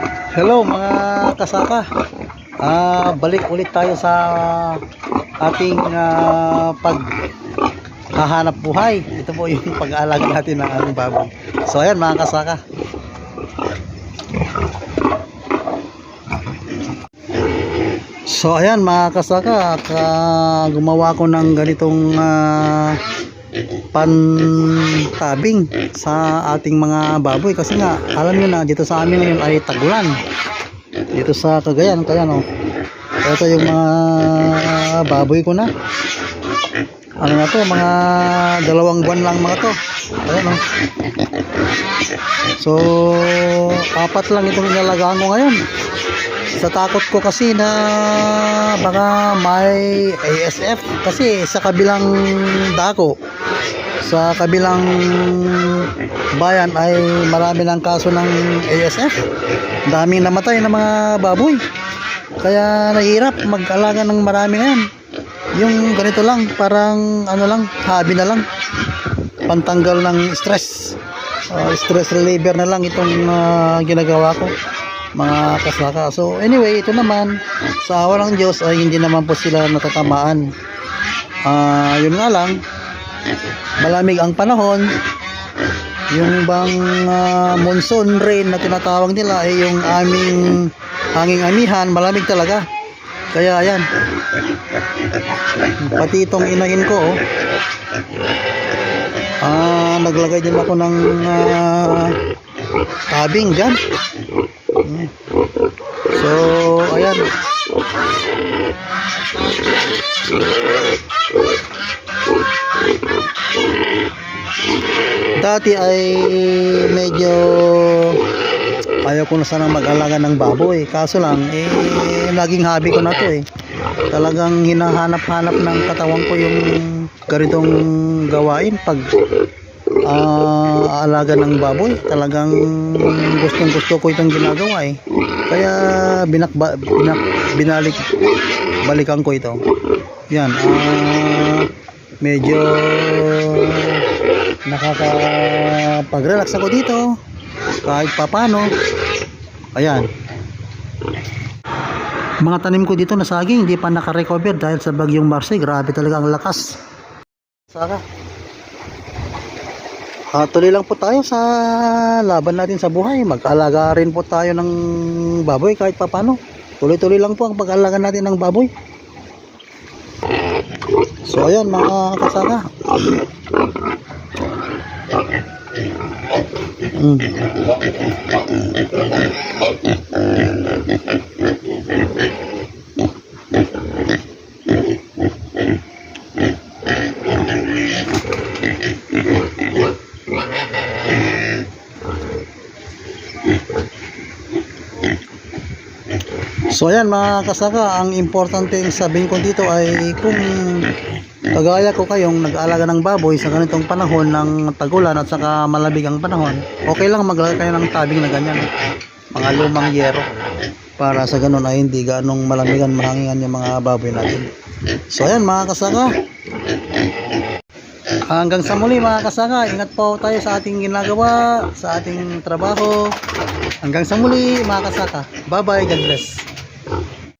Hello mga kasaka. Ah, balik ulit tayo sa ating ah, pag hahanap buhay. Ito po yung pag-aalaga natin ng ating baboy. So ayan mga kasaka. So ayan mga kasaka, ka, gumawa ko ng ganitong ah, pantabing sa ating mga baboy. Kasi nga alam niyo na dito sa amin ngayon ay tagulan. Dito sa Cagayan kaya no. Ito yung mga baboy ko na. Ano na to mga dalawang buwan lang mga to. Ayan no. So apat lang itong inalagaan ko ngayon. Sa takot ko kasi na baka may ASF kasi sa kabilang dako sa kabilang bayan ay marami ng kaso ng ASF daming namatay ng mga baboy. Kaya nahirap mag-alaga ng marami ngayon yung ganito lang parang ano lang hobby na lang. Pantanggal ng stress. Uh, stress reliever na lang itong uh, ginagawa ko mga kasaka. So anyway ito naman sa awa ng Diyos ay hindi naman po sila natatamaan. Ah, yun nga lang malamig ang panahon. Yung bang ah, monsoon rain na tinatawag nila ay yung aming hanging amihan malamig talaga. Kaya ayan. Pati itong inahin ko oh, ah naglagay din ako ng ah, tabing dyan. So ayan Dati ay medyo ayaw ko na sanang mag-alaga ng baboy. Kaso lang, eh, naging hobby ko na to eh. Talagang hinahanap-hanap ng katawan ko yung ganitong gawain pag ah, alaga ng baboy. Talagang gustong gusto ko itong ginagawa eh. Kaya binak, binak binalik balikan ko ito. Yan, ah, medyo nakakapag-relax ako dito kahit papano ayan mga tanim ko dito na saging hindi pa nakarecover dahil sa bagyong Marcy grabe talaga ang lakas saka Ah, tuloy lang po tayo sa laban natin sa buhay. Mag-alaga rin po tayo ng baboy kahit papano. Tuloy-tuloy lang po ang pag-alaga natin ng baboy. So ayan mga kasaka. Mm. So ayan mga kasaka, ang importante sabihin ko dito ay kung kagaya ko kayong nag-aalaga ng baboy sa ganitong panahon ng tagulan at saka malabig ang panahon, okay lang maglagay kayo ng tabing na ganyan. Mga lumang yero para sa ganun ay hindi ganong malamigan mahangingan yung mga baboy natin. So ayan mga kasaka. Hanggang sa muli mga kasaka, ingat po tayo sa ating ginagawa, sa ating trabaho. Hanggang sa muli mga kasaka. Bye bye, God bless.